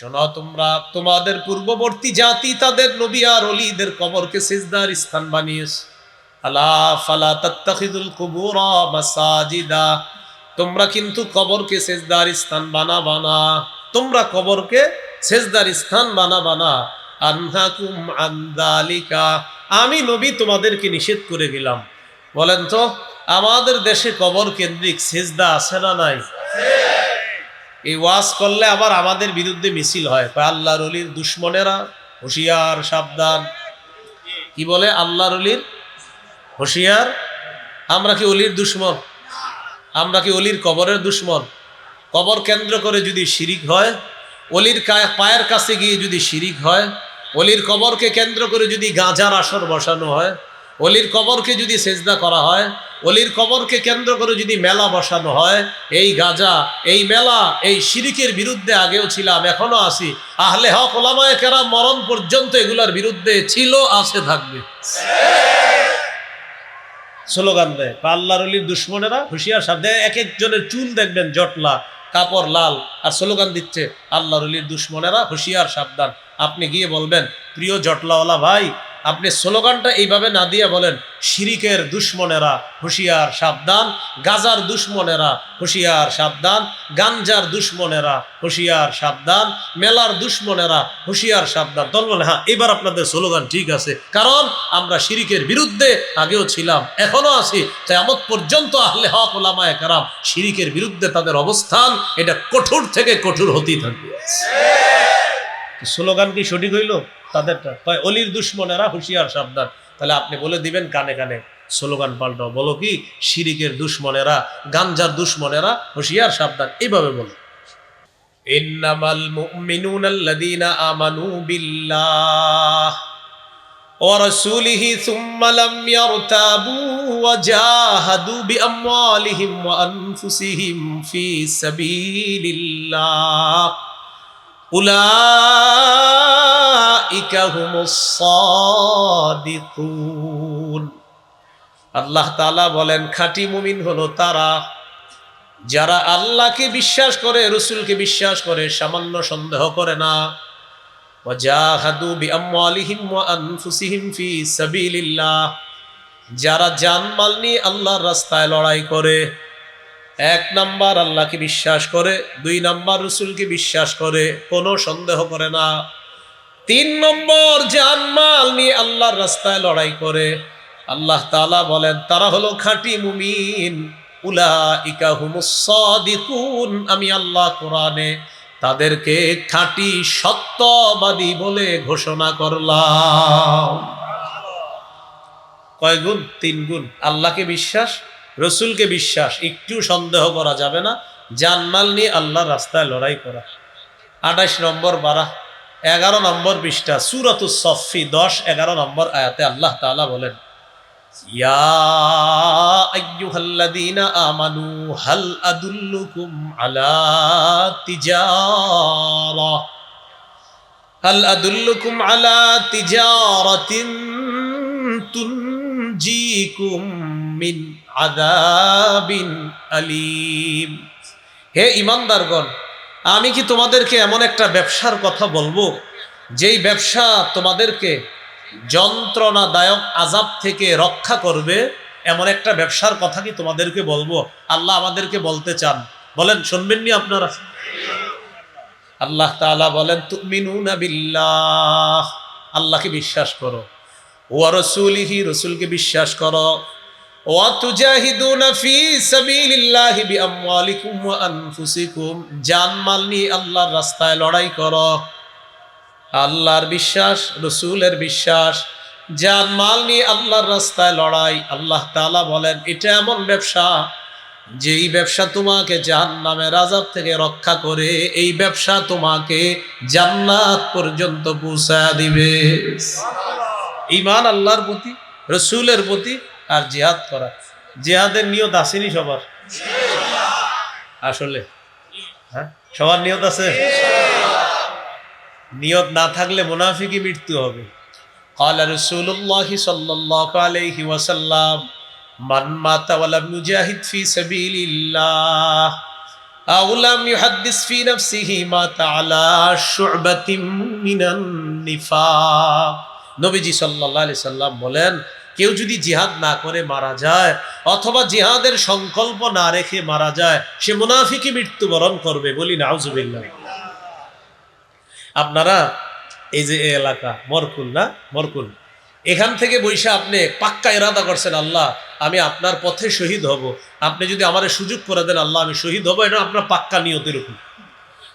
শোনো তোমরা, তোমাদের পূর্ববর্তী জাতি তাদের নবী আর অলিদের কবরকে সিজদার স্থান বানিয়েছে। আলা ফালা তাত্তাখিদুল কুবুরা মাসাজিদা। তোমরা কিন্তু কবরকে সেজদার স্থান বানা বানা তোমরা কবরকে সেজদার স্থান বানা বানা আনহাকুম আন্দালিকা আমি নবী তোমাদেরকে নিষেধ করে গেলাম বলেন তো, আমাদের দেশে কবর কেন্দ্রিক সেজদা আছে না নাই? এই ওয়াজ করলে আবার আমাদের বিরুদ্ধে মিছিল হয়। কয় আল্লাহর অলির দুশ্মনেরা হুঁশিয়ার, সাবধান। কি বলে? আল্লাহর অলির হুঁশিয়ার। আমরা কি অলির দুশ্মন? আমরা কি অলির কবরের দুশ্মন? কবর কেন্দ্র করে যদি শিরিক হয় অলির পায়ের কাছে গিয়ে যদি শিরিক হয় অলির কবরকে কেন্দ্র করে যদি গাঁজার আসর বসানো হয় অলির কবরকে যদি সেজদা করা হয়, অলির কবরকে কেন্দ্র করে যদি মেলা বসানো হয়, এই গাজা, এই মেলা, এই শিরিকের বিরুদ্ধে আগেও ছিলাম, এখনও আছি। আহলে হক ওলামায় কেরা মরণ পর্যন্ত এগুলার বিরুদ্ধে ছিল, আছে, থাকবে। স্লোগান দেয় বা আল্লাহর অলির দুশ্মনেরা হুঁশিয়ার সাথে এক একজনের চুল দেখবেন, জটলা, কাপড় লাল, আর স্লোগান দিচ্ছে, আল্লাহর অলির দুশ্মনেরা হুঁশিয়ার সাবধান। আপনি গিয়ে বলবেন, প্রিয় জটলাওয়ালা ভাই আপনি স্লোগানটা এইভাবে না দিয়ে বলেন, শিরিকের দুশ্মনেরা হুঁশিয়ার সাবধান, গাজার দুশ্মনেরা হুঁশিয়ার সাবধান, গাঞ্জার দুশ্মনেরা হুঁশিয়ার সাবধান, মেলার দুশ্মনেরা হুঁশিয়ার সাবধান। দল বলে হ্যাঁ এবার আপনাদের স্লোগান ঠিক আছে। কারণ আমরা শিরিকের বিরুদ্ধে আগেও ছিলাম এখনও আছি। কেমন পর্যন্ত আহলে হক ওলামায় কারাম শিরিকের বিরুদ্ধে তাদের অবস্থান এটা কঠোর থেকে কঠোর হতেই থাকবে। স্লোগান কি সঠিক হইল? তাদেরটা। তাই অলির দুশ্মনেরা হুঁশিয়ার সাবধান। তাহলে আপনি বলে দিবেন কানে কানে, স্লোগান পাল্টাও। বলো কি, শিরিকের দুশ্মনেরা, গাঞ্জার দুশ্মনেরা হুঁশিয়ার সাবধান। এইভাবে বলো। ইন্নামাল মুমিনুন আল্লাযীনা আমানু বিল্লাহ ওয়া রাসূলিহি সুম্মা লাম ইয়ারতাবু ওয়া জাহাদু বিআমওয়ালিহিম ওয়া আনফুসিহিম ফি সাবিলিল্লাহ। আল্লাহ তালা বলেন, খাঁটি মুমিন হলো তারা যারা আল্লাহকে বিশ্বাস করে, রসুলকে বিশ্বাস করে, সামান্য সন্দেহ করে না। যারা জানমাল নিয়ে আল্লাহর রাস্তায় লড়াই করে এক নাম্বার আল্লাহকে বিশ্বাস করে, দুই নাম্বার রসুলকে বিশ্বাস করে, কোনো সন্দেহ করে না। তিন নম্বর জানমাল নিয়ে আল্লাহর রাস্তায় লড়াই করে, আল্লাহ তাআলা বলেন, তারা হলো খাঁটি মুমিন। উলা আমি আল্লাহ কোরআনে তাদেরকে খাঁটি সত্যবাদী বলে ঘোষণা করলাম। কয় গুণ? তিন গুণ। আল্লাহকে বিশ্বাস রসুলকে বিশ্বাস, একটু সন্দেহ করা যাবে না। জানমাল নিয়ে আল্লাহর রাস্তায় লড়াই করা। আঠাশ নম্বর বারা এগারো নম্বর পৃষ্ঠা সুরত সফি দশ, এগারো নম্বর আয়াতে আল্লাহ তাআলা বলেন আমানু আদুল্লুকুম আলা তিজারা? তুনজিকুম মিন আযাবিন আলীম হে ইমানদারগণ, আমি কি তোমাদেরকে এমন একটা ব্যবসার কথা বলব? যেই ব্যবসা তোমাদেরকে যন্ত্রণাদায়ক আজাব থেকে রক্ষা করবে, এমন একটা ব্যবসার কথা কি তোমাদেরকে বলব? আল্লাহ আমাদেরকে বলতে চান। বলেন, শুনবেন নি আপনারা? আল্লাহ তাআলা বলেন, তুমিনুনা বিল্লাহ। আল্লাহকে বিশ্বাস করো। ওয়া রাসূলিহি, রাসূলকে বিশ্বাস করো। আল্লাহর রাস্তায় লড়াই আল্লাহর বিশ্বাস, রসুলের বিশ্বাস আল্লাহর রাস্তায় লড়াই। আল্লাহ বলেন, এটা এমন ব্যবসা যেই ব্যবসা তোমাকে জাহান্নামের আযাব থেকে রক্ষা করে, এই ব্যবসা তোমাকে জান্নাত পর্যন্ত পৌঁছায় দিবে। ইমান আল্লাহর প্রতি রসুলের প্রতি আর জিহাদ করা জিহাদের নিয়ত আসেনি সবার আসলে হ্যাঁ সবার নিয়ত আছে নিয়ত না থাকলে মুনাফিকি মৃত্যু হবে قال رسول الله صلى الله عليه وسلم من مات ولم يجاهد في سبيل الله আউলাম ইউহাদ্দিস ফি নাফসিহি মা তাআলা শু'বাতিম মিনান নিফাক নবীজি আলাইহি সাল্লাম বলেন, কেউ যদি জিহাদ না করে মারা যায়, অথবা জিহাদের সংকল্প না রেখে মারা যায়, সে মুনাফিকি মৃত্যুবরণ করবে বলি নাউজুবিল্লাহ। আপনারা, এই যে এলাকা, মরকুল না? মরকুল। এখান থেকে বৈশা আপনি পাক্কা ইরাদা করছেন, আল্লাহ, আমি আপনার পথে শহীদ হব। আপনি যদি আমার সুযোগ করে দেন, আল্লাহ, আমি শহীদ হব, এটা আপনার পাক্কা নিয়তের উপর।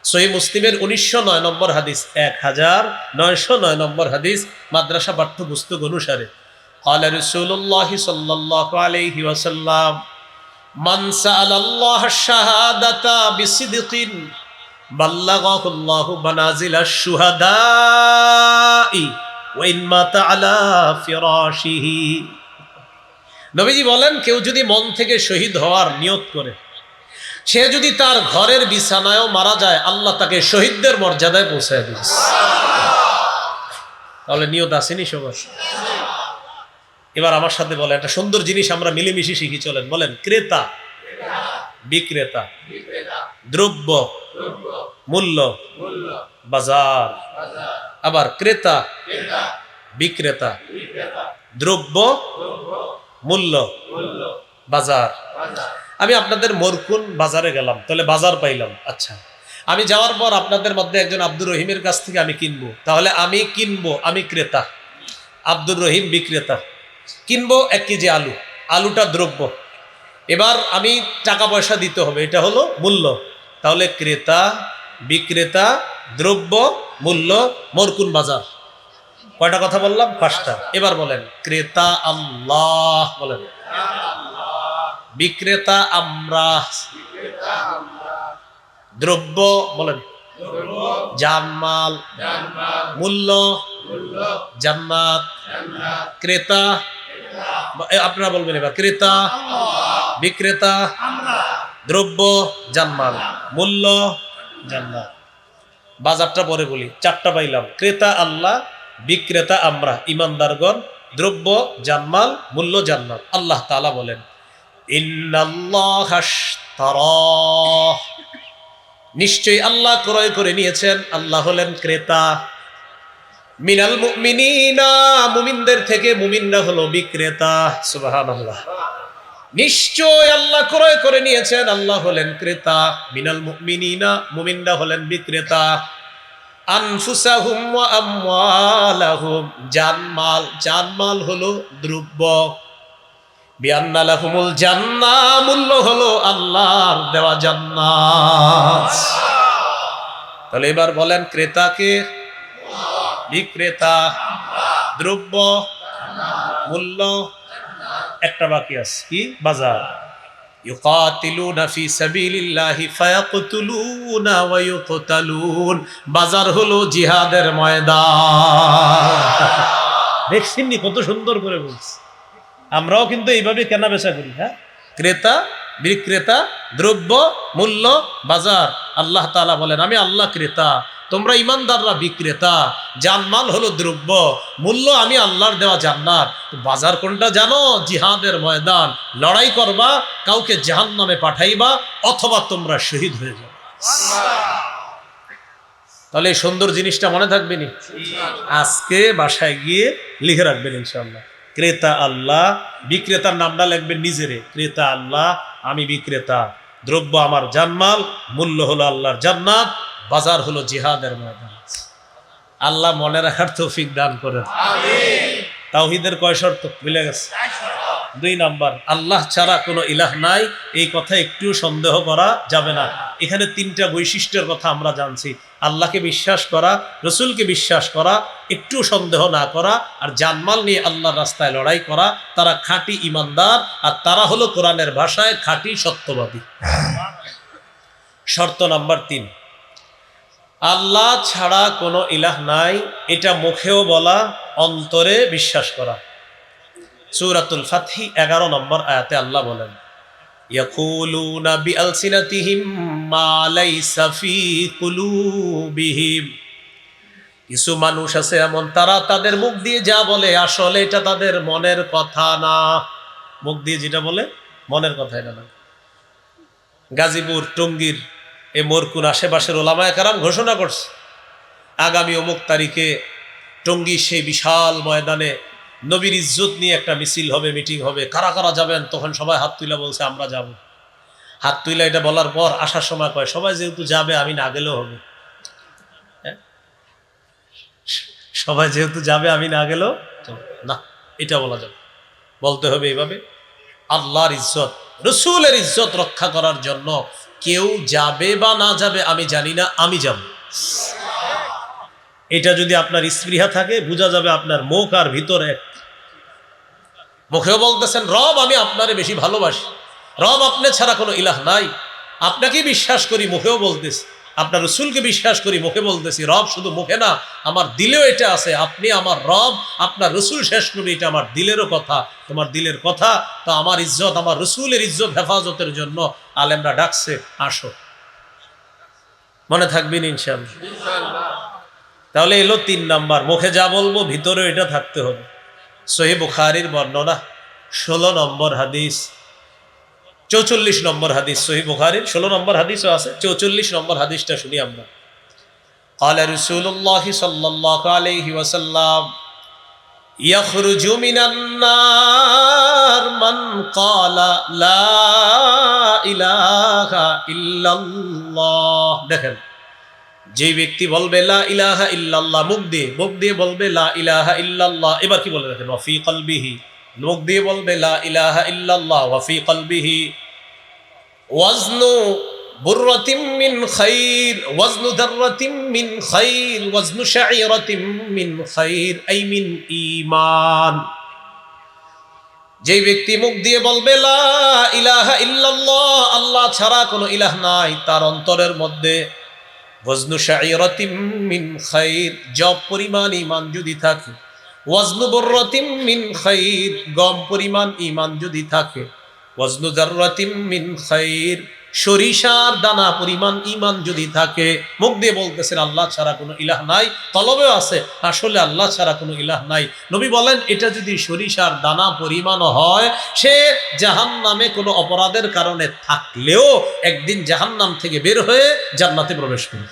সহি মুসলিমের উনিশশো নয় নম্বর হাদিস এক হাজার নয়শো নয় নম্বর হাদিস মাদ্রাসা পাঠ্যপুস্তক অনুসারে قال رسول الله صلى الله عليه وسلم من سأل الله الشهادة بصدق بلغه الله منازل الشهداء وإن مات على فراشه নবীজি বলেন কেউ যদি মন থেকে শহীদ হওয়ার নিয়ত করে সে যদি তার ঘরের বিছানায়ও মারা যায়, আল্লাহ তাকে শহীদদের মর্যাদায় পৌঁছায় দিচ্ছে তাহলে নিয়ত আসেনি সবার? এবার আমার সাথে বলে, একটা সুন্দর জিনিস আমরা মিলেমিশে শিখি, চলেন, বলেন, ক্রেতা, বিক্রেতা, দ্রব্য, মূল্য, বাজার, আবার ক্রেতা, বিক্রেতা, দ্রব্য, মূল্য, বাজার। আমি আপনাদের মরকুন বাজারে গেলাম, তাহলে বাজার পাইলাম। আচ্ছা। আমি যাওয়ার পর আপনাদের মধ্যে একজন আব্দুর রহিমের কাছ থেকে আমি কিনবো। তাহলে আমি কিনবো, আমি ক্রেতা। আব্দুর রহিম বিক্রেতা। কিনবো এক কেজি আলু, আলুটা দ্রব্য। এবার আমি টাকা পয়সা দিতে হবে, এটা হলো মূল্য। তাহলে ক্রেতা, বিক্রেতা, দ্রব্য, মূল্য, মরকুন বাজার। কয়টা কথা বললাম? পাঁচটা। এবার বলেন, ক্রেতা আল্লাহ বলেন। বিক্রেতা আমরা। দ্রব্য বলেন। মূল্য। জান্নাত। ক্রেতা। আপনারা বলবেন এবার। ক্রেতা। বিক্রেতা। দ্রব্য। জানমাল। মূল্য। জান্নাত। বাজারটা পরে বলি। চারটা পাইলাম। ক্রেতা আল্লাহ, বিক্রেতা আমরা। ইমানদারগণ, দ্রব্য, জানমাল, মূল্য, জান্নাত। আল্লাহ তালা বলেন। নিশ্চয়ই আল্লাহ ক্রয় করে নিয়েছেন। আল্লাহ হলেন ক্রেতা। মিনাল মুমিনিনা, মুমিনদের থেকে মুমিনরা হলো বিক্রেতা। সুবহানাল্লাহ। নিশ্চয় আল্লাহ ক্রয় করে নিয়েছেন। আল্লাহ হলেন ক্রেতা। মিনাল মুমিনিনা, মুমিনরা হলেন বিক্রেতা। আনফুসাহুম ওয়া আমওয়ালাহুম। জানমাল জানমাল হলো দ্রব্য। বিয়ান্না লাহুমুল জান্নাহ মূল্য হলো আল্লাহর দেওয়া জান্নাত তাহলে এবার বলেন ক্রেতাকে বিক্রেতা দ্রব্য মূল্য একটা বাকি আছে কি বাজার يقاتلون في سبيل الله فيقتلون ويقتلون বাজার হলো জিহাদের ময়দান দেখছেন নি কত সুন্দর করে বলছে আমরাও কিন্তু এইভাবে কেনা বেচা করি হ্যাঁ? ক্রেতা, বিক্রেতা, দ্রব্য, মূল্য, বাজার, আল্লাহ তাআলা বলেন, আমি আল্লাহ ক্রেতা, তোমরা ইমানদাররা বিক্রেতা, জানমাল হলো দ্রব্য, মূল্য আমি আল্লাহর দেওয়া জান্নাত। তো বাজার কোনটা জানো? জিহাদের ময়দান। লড়াই করবা, কাউকে জাহান নামে পাঠাইবা, অথবা তোমরা শহীদ হয়ে যাবে তাহলে এই সুন্দর জিনিসটা মনে থাকবে নি? আজকে বাসায় গিয়ে লিখে রাখবেন ইনশাআল্লাহ। ক্রেতা আল্লাহ বিক্রেতার নামটা লিখবেন নিজেরে ক্রেতা আল্লাহ আমি বিক্রেতা। দ্রব্য আমার জানমাল মূল্য হলো আল্লাহর জান্নাত বাজার হলো জিহাদের ময়দান। আল্লাহ মনে রাখার তৌফিক দান করেন। তাওহিদের কয় শর্ত? মিলে গেছে? দুই নাম্বার আল্লাহ ছাড়া কোনো ইলাহ নাই এই কথা একটু সন্দেহ করা যাবে না। এখানে তিনটা বৈশিষ্ট্যের কথা আমরা জানছি। আল্লাহকে বিশ্বাস করা, রসুলকে বিশ্বাস করা, একটু সন্দেহ না করা আর জানমাল নিয়ে আল্লাহর রাস্তায় লড়াই করা, তারা খাঁটি ইমানদার আর তারা হলো কোরআনের ভাষায় খাঁটি সত্যবাদী। শর্ত নাম্বার তিন, আল্লাহ ছাড়া কোনো ইলাহ নাই, এটা মুখেও বলা, অন্তরে বিশ্বাস করা। সূরাতুল ফাতহি এগারো নম্বর আয়াতে আল্লাহ বলেন ইয়াকুলুনা বিআলসিনাতিহিম মা লাইসা ফি কুলুবিহিম কিছু মানুষ আছে এমন, তারা তাদের মুখ দিয়ে যা বলে, আসলে এটা তাদের মনের কথা না। মুখ দিয়ে যেটা বলে, মনের কথা এটা না। গাজীপুর, টঙ্গীর, এ মোরকুন আশেপাশের ওলামায় কারাম ঘোষণা করছে, আগামী অমুক তারিখে টঙ্গী সেই বিশাল ময়দানে নবীর ইজ্জত নিয়ে একটা মিছিল হবে, মিটিং হবে, কারা কারা যাবেন তখন সবাই হাত তুলে বলছে, আমরা যাব হাত তুলে এটা বলার পর আসার সময় কয়, সবাই যেহেতু যাবে, আমি না গেলেও হবে হ্যাঁ? সবাই যেহেতু যাবে, আমি না গেলেও। না, এটা বলা যাবে বলতে হবে এইভাবে আল্লাহর ইজ্জত, রসুলের ইজ্জত রক্ষা করার জন্য কেউ যাবে বা না যাবে আমি জানি না, আমি যাব এটা যদি আপনার স্পৃহা থাকে, বোঝা যাবে আপনার মুখ আর ভিতরে। মুখেও বলতেছেন রব আমি আপনারে বেশি ভালোবাসি। রব আপনি ছাড়া কোনো ইলাহ নাই। আপনাকেই বিশ্বাস করি মুখেও বলতেছি। আপনার রসুলকে বিশ্বাস করি মুখে বলতেছি রব শুধু মুখে না আমার দিলেও এটা আছে। আপনি আমার রব আপনার রসুল শেষ করি এটা আমার দিলেরও কথা। তোমার দিলের কথা তো আমার ইজ্জত আমার রসুলের ইজ্জত হেফাজতের জন্য আলেমরা ডাকছে আসো। মনে থাকবেন ইনশাল্লাহ তাহলে এলো তিন নাম্বার মুখে যা বলব ভিতরে এটা থাকতে হবে। সহি বুখারির বর্ণনা ষোলো নম্বর হাদিস চৌচল্লিশ নম্বর হাদিস সহি বুখারির ষোলো নম্বর হাদিসও আছে চৌচল্লিশ নম্বর হাদিসটা শুনি আমরা قال رسول الله صلى الله عليه وسلم يخرج من النار من قال لا إله إلا الله দেখেন যে ব্যক্তি বলবে, লা ইলাহা ইল্লাল্লাহ মুখ দিয়ে মুখ দিয়ে বলবে, লা ইলাহা ইল্লাল্লাহ এবার কি বলে দেখেন ওয়াফি কলবিহি মুখ দিয়ে বলবে, লা ইলাহা ইল্লাল্লাহ ওয়াফি কলবিহি ওয়াজনু বুররাতিম মিন খাইর ওয়াজনু দাররাতিম মিন খাইর ওয়াজনু শাঈরাতিম মিন খাইর আই মিন ঈমান যেই ব্যক্তি মুখ দিয়ে বলবে, লা ইলাহা ইল্লাল্লাহ আল্লাহ ছাড়া কোনো ইলাহ নাই, তার অন্তরের মধ্যে ওয়াজনু শাঈরাতিম মিন জব পরিমাণ ঈমান যদি থাকে। ওয়াজনু বর্রাতিম মিন গম পরিমাণ ইমান যদি থাকে। ওয়াজনু জাররাতিম মিন সরিষার দানা পরিমাণ ইমান যদি থাকে, মুখ দিয়ে বলতেছেন, আল্লাহ ছাড়া কোনো ইলাহ নাই। তলবেও আছে, আসলে আল্লাহ ছাড়া কোনো ইলাহ নাই। নবী বলেন, এটা যদি সরিষার দানা পরিমাণ হয়, সে জাহান নামে কোনো অপরাধের কারণে থাকলেও একদিন জাহান্নাম থেকে বের হয়ে জান্নাতে প্রবেশ করবে।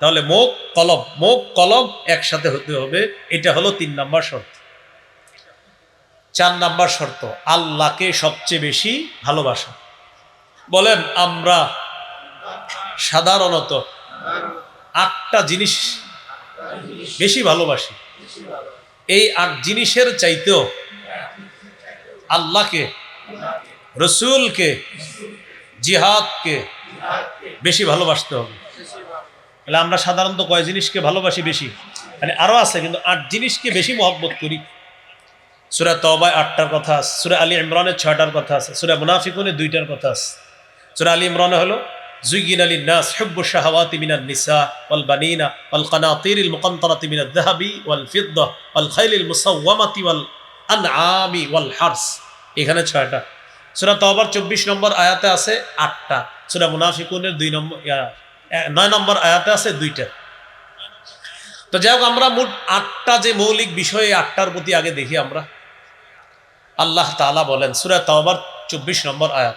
তাহলে মুখ কলম মুখ কলম একসাথে হতে হবে। এটা হলো তিন নাম্বার শর্ত। চার নাম্বার শর্ত, আল্লাহকে সবচেয়ে বেশি ভালোবাসা। বলেন, আমরা সাধারণত আটটা জিনিস বেশি ভালোবাসি। এই আট জিনিসের চাইতেও আল্লাহকে, রসুলকে, জিহাদকে বেশি ভালোবাসতে হবে। তাহলে আমরা সাধারণত কয় জিনিসকে ভালোবাসি বেশি? মানে আরও আছে, কিন্তু আট জিনিসকে বেশি মহব্বত করি। সুরা তবায় আটটার কথা আছে, সুরা আলী ইমরানের ছয়টার কথা আছে, সুরা মুনাফিকুনে দুইটার কথা আছে। সুরা আলী ইমরানে হলো জুইগিন আলী নাস হুব্বু শাহাওয়াতি মিনান নিসা ওয়াল বানিনা ওয়াল কানাতিরিল মুকান্তারাতি মিনাদ যাহাবি ওয়াল ফিদ্দা ওয়াল খাইলিল মুসাওয়ামাতি ওয়াল আনআমি ওয়াল হারস। এখানে ছয়টা। সুরা তবার চব্বিশ নম্বর আয়াতে আছে আটটা। সুরা মুনাফিকুনের দুই নম্বর নয় নম্বর আয়াতে আছে দুইটা। তো যাই হোক, আমরা মোট আটটা যে মৌলিক বিষয়ে আটটার প্রতি আগে দেখি আমরা। আল্লাহ তাআলা বলেন, সূরা তাওবার 24 নম্বর আয়াত।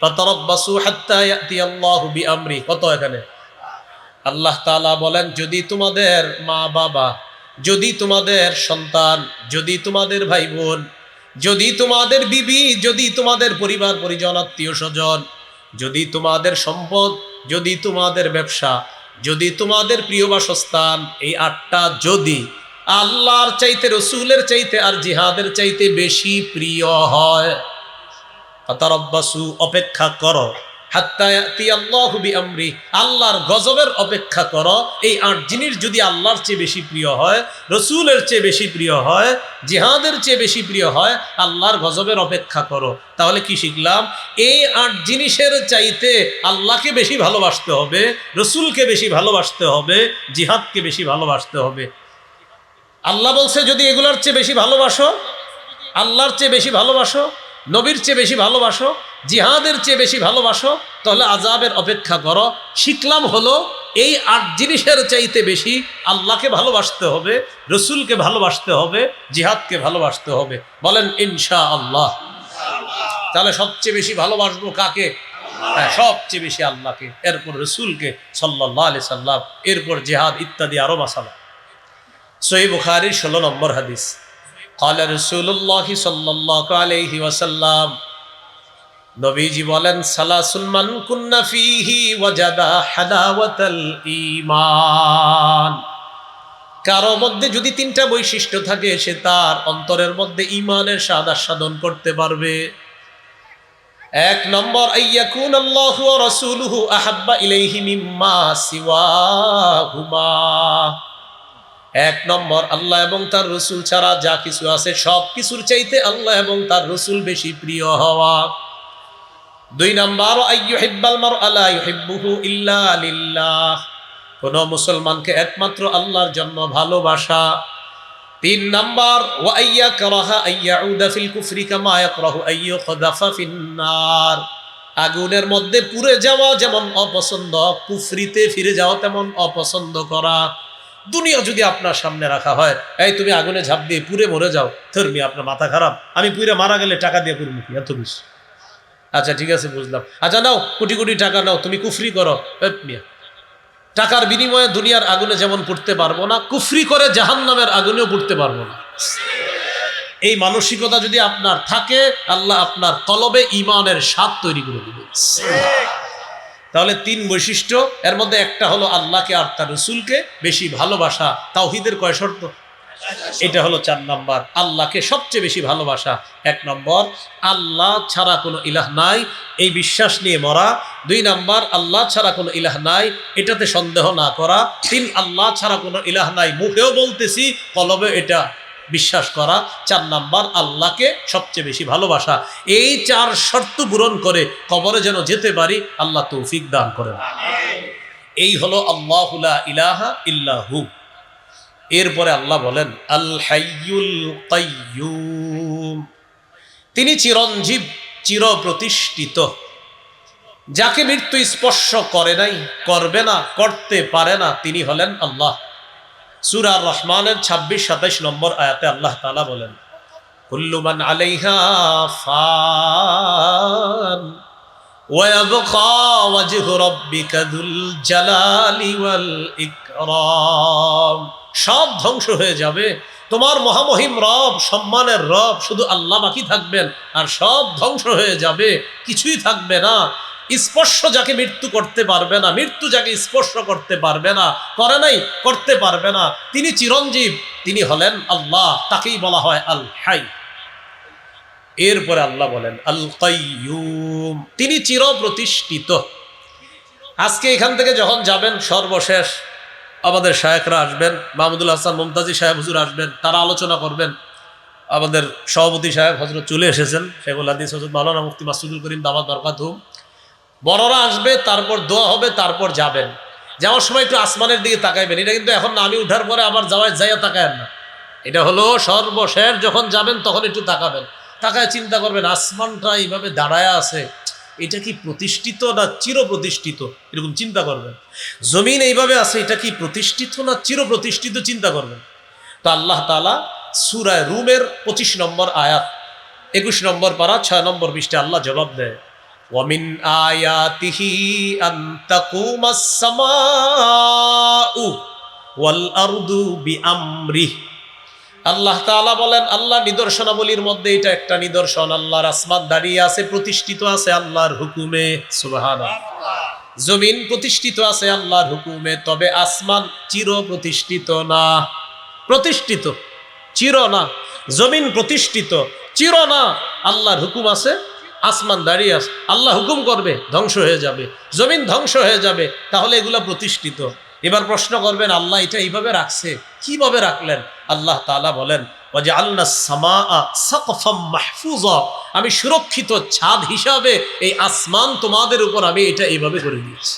ফাতারাব্বাসু হাত্তা ইয়াতি আল্লাহু কত এখানে? আল্লাহ তাআলা বলেন, যদি তোমাদের মা বাবা যদি তোমাদের সন্তান, যদি তোমাদের ভাই বোন যদি তোমাদের বিবি, যদি তোমাদের পরিবার, পরিজন, আত্মীয় স্বজন, যদি তোমাদের সম্পদ, যদি তোমাদের ব্যবসা, যদি তোমাদের প্রিয় বাসস্থান, এই আটটা যদি আল্লাহর চাইতে, রসুলের চাইতে আর জিহাদের চাইতে বেশি প্রিয় হয়। ফাতারাব্বাসু, অপেক্ষা করো। আল্লাহর গজবের অপেক্ষা করো। এই আট জিনিস যদি আল্লাহর চেয়ে বেশি প্রিয় হয়, রসুলের চেয়ে বেশি প্রিয় হয়, জিহাদের চেয়ে বেশি প্রিয় হয়, আল্লাহর গজবের অপেক্ষা করো। তাহলে কি শিখলাম? এই আট জিনিসের চাইতে আল্লাহকে বেশি ভালোবাসতে হবে, রসুলকে বেশি ভালোবাসতে হবে, জিহাদকে বেশি ভালোবাসতে হবে। আল্লাহ বলছে, যদি এগুলোর চেয়ে বেশি ভালোবাসো, আল্লাহর চেয়ে বেশি ভালোবাসো নবীর চেয়ে বেশি ভালোবাসো, জিহাদের চেয়ে বেশি ভালোবাসো, তাহলে আজাবের অপেক্ষা করো। শিখলাম হলো এই আট জিনিসের চাইতে বেশি আল্লাহকে ভালোবাসতে হবে, রসুলকে ভালোবাসতে হবে, জিহাদকে ভালোবাসতে হবে। বলেন ইনশা আল্লাহ তাহলে সবচেয়ে বেশি ভালোবাসবো কাকে? হ্যাঁ সবচেয়ে বেশি আল্লাহকে, এরপর রসুলকে সাল্লাহ আলি সাল্লাম, এরপর জেহাদ ইত্যাদি আরও মাসালা। সহি বুখারির ষোলো নম্বর হাদিস। قال رسول الله صلى الله عليه وسلم নবীজি বলেন সালাসুল মান কুন্না ফিহি ওয়াজাদা হালাওয়াতাল ঈমান কারো মধ্যে যদি তিনটা বৈশিষ্ট্য থাকে সে তার অন্তরের মধ্যে ঈমানের স্বাদ আস্বাদন করতে পারবে এক নম্বর আইয়াকুন আল্লাহু ওয়া রাসূলুহু আহাব্বা ইলাইহি মিম্মা সিওয়াহুমা এক নম্বর, আল্লাহ এবং তার রসুল ছাড়া যা কিছু আছে সব কিছুর চাইতে আল্লাহ এবং তার রসুল বেশি প্রিয় হওয়া। দুই নম্বর কোন মুসলমানকে একমাত্র আল্লাহর জন্য ভালোবাসা। তিন নাম্বার আগুনের মধ্যে পুড়ে যাওয়া যেমন অপছন্দ, কুফরিতে ফিরে যাওয়া তেমন অপছন্দ করা। দুনিয়া যদি আপনার সামনে রাখা হয়, এই তুমি আগুনে ঝাঁপ দিয়ে পুরে মরে যাও। ধর্মী আপনার মাথা খারাপ। আমি পুরে মারা গেলে টাকা দিয়ে করব কি? এত কিছু আচ্ছা ঠিক আছে, বুঝলাম। আচ্ছা নাও, কোটি কোটি টাকা নাও, তুমি কুফরি করো। টাকার বিনিময়ে দুনিয়ার আগুনে যেমন পড়তে পারব না, কুফরি করে জাহান নামের আগুনেও পড়তে পারব না। এই মানসিকতা যদি আপনার থাকে, আল্লাহ আপনার কলবে ইমানের স্বাদ তৈরি করে দিবে। তাহলে তিন বৈশিষ্ট্য, এর মধ্যে একটা হলো আল্লাহকে আর তার রসুলকে বেশি ভালোবাসা, তাওহিদের কয় শর্ত? এটা হলো চার নম্বর, আল্লাহকে সবচেয়ে বেশি ভালোবাসা, এক নম্বর, আল্লাহ ছাড়া কোনো ইলাহ নাই, এই বিশ্বাস নিয়ে মরা, দুই নম্বর, আল্লাহ ছাড়া কোনো ইলাহ নাই, এটাতে সন্দেহ না করা, তিন, আল্লাহ ছাড়া কোনো ইলাহ নাই, মুখেও বলতেছি, কলবে এটা বিশ্বাস করা চার নাম্বার আল্লাহকে সবচেয়ে বেশি ভালোবাসা। এই চার শর্ত পূরণ করে কবরে যেন যেতে পারি, আল্লাহ তৌফিক দান করেন। এই হলো আল্লাহুলা ইলাহা ইল্লাহু এরপরে আল্লাহ বলেন, আল হাইয়ুল তিনি চিরঞ্জীব চির প্রতিষ্ঠিত যাকে মৃত্যু স্পর্শ করে নাই, করবে না, করতে পারে না, তিনি হলেন আল্লাহ। সুরা রহমানের ছাব্বিশ সাতাইশ নম্বর আয়াতে আল্লাহ তালা বলেন কুল্লুমান আলাইহা ফান ويبقى وجه ربك ذو الجلال والإكرام সব ধ্বংস হয়ে যাবে তোমার মহামহিম রব সম্মানের রব শুধু আল্লাহ বাকি থাকবেন আর সব ধ্বংস হয়ে যাবে কিছুই থাকবে না স্পর্শ যাকে মৃত্যু করতে পারবে না, মৃত্যু যাকে স্পর্শ করতে পারবে না, করে নাই, করতে পারবে না, তিনি চিরঞ্জীব, তিনি হলেন আল্লাহ, তাকেই বলা হয় আল হাই। এরপরে আল্লাহ বলেন, আল কাইয়ুম, তিনি চির প্রতিষ্ঠিত আজকে এখান থেকে যখন যাবেন, সর্বশেষ আমাদের শায়েকরা আসবেন, মাহমুদুল হাসান, মমতাজি সাহেব হুজুর আসবেন, তারা আলোচনা করবেন। আমাদের সভাপতি সাহেব হজরত চলে এসেছেন, শেখুল হাদিস হজরত মাওলানা মুফতি মাসুদুল করিম দামাদ বরকাতুম বড়রা আসবে, তারপর দোয়া হবে, তারপর যাবেন। যাওয়ার সময় একটু আসমানের দিকে তাকাইবেন। এটা কিন্তু এখন আমি উঠার পরে আবার যাওয়ায় যাইয়া তাকায়েন না। এটা হলো সর্বশেষ, যখন যাবেন তখন একটু তাকাবেন। তাকায় চিন্তা করবেন, আসমানটা এইভাবে দাঁড়ায় আছে। এটা কি প্রতিষ্ঠিত না চির প্রতিষ্ঠিত এরকম চিন্তা করবেন। জমিন এইভাবে আছে, এটা কি প্রতিষ্ঠিত না চির প্রতিষ্ঠিত চিন্তা করবেন। তো আল্লাহ তালা সুরায় রুমের পঁচিশ নম্বর আয়াত, একুশ নম্বর পারা, ছয় নম্বর বিশটা আল্লাহ জবাব দেয়। ومن آياته أن تقوم السماء والأرض بأمره আল্লাহ তাআলা বলেন আল্লাহ নিদর্শনাবলীর মধ্যে এটা একটা নিদর্শন আল্লাহর আসমান দাঁড়িয়ে আছে প্রতিষ্ঠিত আছে আল্লাহর হুকুমে সুবহান জমিন প্রতিষ্ঠিত আছে আল্লাহর হুকুমে তবে আসমান চির প্রতিষ্ঠিত না প্রতিষ্ঠিত চির না জমিন প্রতিষ্ঠিত চির না আল্লাহর হুকুম আছে আসমান দাঁড়িয়ে আস, আল্লাহ হুকুম করবে, ধ্বংস হয়ে যাবে। জমিন ধ্বংস হয়ে যাবে, তাহলে এগুলো প্রতিষ্ঠিত। এবার প্রশ্ন করবেন, আল্লাহ এটা এইভাবে রাখছে? কীভাবে রাখলেন? আল্লাহ তালা বলেন ওয়াজে আমি সুরক্ষিত ছাদ হিসাবে এই আসমান তোমাদের উপর আমি এটা এইভাবে করে দিয়েছি।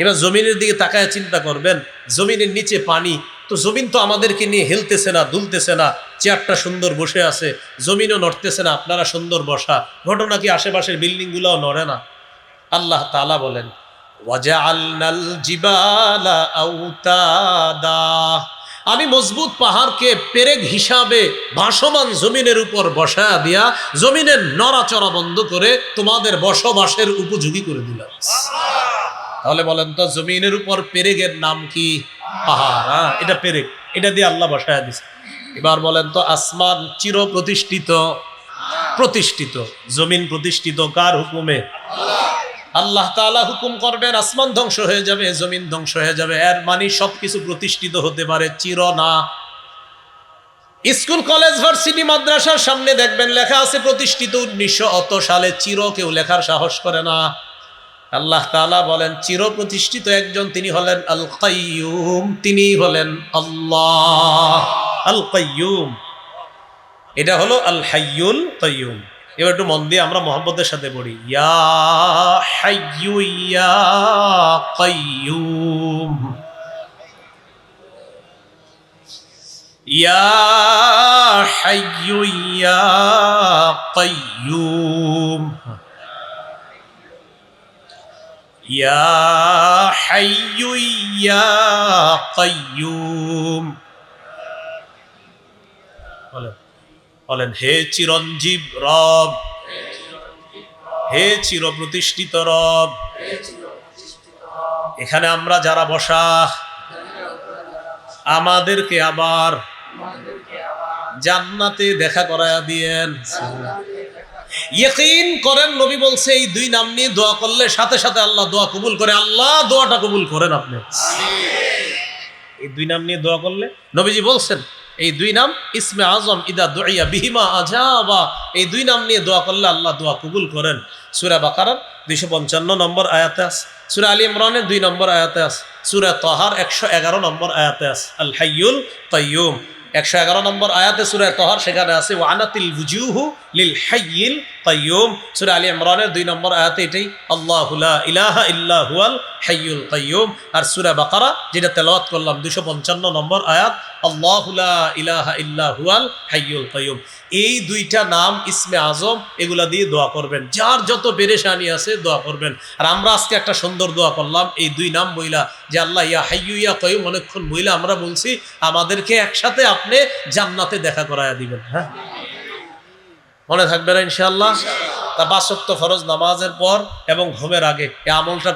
এবার জমিনের দিকে তাকায় চিন্তা করবেন, জমিনের নিচে পানি, তো জমিন তো আমাদেরকে নিয়ে হেলতেছে না, দুলতেছে না, চেয়ারটা সুন্দর বসে আছে, জমিনও নড়তেছে না, আপনারা সুন্দর বসা। ঘটনা কি আশেপাশের বিল্ডিংগুলোও নড়ে না? আল্লাহ তাআলা বলেন, ওয়াজআলনাল জিবালা আউতাদা। আমি মজবুত পাহাড়কে পেরেক হিসাবে ভাসমান জমিনের উপর বসায়া দিয়া জমিনের নড়াচড়া বন্ধ করে তোমাদের বসবাসের উপযোগী করে দিলাম। তাহলে বলেন তো, জমিনের উপর পেরেকের নাম কি? পাহাড় হ্যাঁ? এটা পেরেক, এটা দিয়ে আল্লাহ বসায়া দিছে। এবার বলেন তো, আসমান চির প্রতিষ্ঠিত প্রতিষ্ঠিত। জমিন প্রতিষ্ঠিত কার হুকুমে? আল্লাহ তাআলা হুকুম করবেন, আসমান ধ্বংস হয়ে যাবে, জমিন ধ্বংস হয়ে যাবে। এর মানে সবকিছু প্রতিষ্ঠিত হতে পারে, চির না। স্কুল, কলেজ, ভার্সিটি, মাদ্রাসার সামনে দেখবেন, লেখা আছে প্রতিষ্ঠিত উনিশশো অত সালে, চির কেউ লেখার সাহস করে না। আল্লাহ তাআলা বলেন, চির প্রতিষ্ঠিত একজন, তিনি হলেন আল কাইয়ুম, তিনি হলেন আল্লাহ। আল কাইয়ুম, এটা হলো আল হাইয়ুল কাইয়ুম। এবার একটু মন দিয়ে আমরা মোহাম্মদের সাথে পড়ি। ইয়া ইয়া ইয়া ইয়া বলেন বলেন হে চিরঞ্জীব রব হে চির প্রতিষ্ঠিত রব এখানে আমরা যারা বসা আমাদেরকে আবার জান্নাতে দেখা করায়া দিয়েন। ইয়কিন করেন নবী বলছে এই দুই নাম নিয়ে দোয়া করলে সাথে সাথে আল্লাহ দোয়া কবুল করে। আল্লাহ দোয়াটা কবুল করেন আপনি। এই দুই নাম নিয়ে দোয়া করলে নবীজি বলছেন এই দুই নাম, ইসমে আজম ইদা দোয়া বিহিমা আজাবা। এই দুই নাম নিয়ে দোয়া করলে আল্লাহ দোয়া কবুল করেন। সুরা বাকারার দুইশো পঞ্চান্ন নম্বর আয়াতে আস সুরা আলী ইমরানের দুই নম্বর আয়াতে আস সুরা তহার একশো এগারো নম্বর আয়াতে আস আল হাইয়ুল তাইয়ুম একশো এগারো নম্বর আয়াতে সুরা তহার সেখানে আছে, ওয়ানাতিল বুজুহু লিল হাইয়িল কাইয়ুম। সূরা আলী ইমরানের দুই নম্বর আয়াতে এটাই, আল্লাহু লা ইলাহা ইল্লা হুয়াল হাইয়ুল কাইয়ুম। আর সূরা বাকারা, যেটা তেলাওয়াত করলাম 255 নম্বর আয়াত আল্লাহু লা ইলাহা হাইয়ুল কাইয়ুম। এই দুইটা নাম ইসমে আজম, এগুলা দিয়ে দোয়া করবেন। যার যত আছে দোয়া করবেন। আর আমরা আজকে একটা সুন্দর দোয়া করলাম, এই দুই নাম বইলা যে আল্লাহ, ইয়া হাইয়ু, ইয়া কাইয়ুম, অনেকক্ষণ বইলা আমরা বলছি, আমাদেরকে একসাথে আপনি জান্নাতে দেখা করায়া দিবেন হ্যাঁ? মনে থাকবে না, ইনশাআল্লাহ? তা ওয়াক্ত ফরজ নামাজের পর এবং ঘুমের আগে, এই আমলটা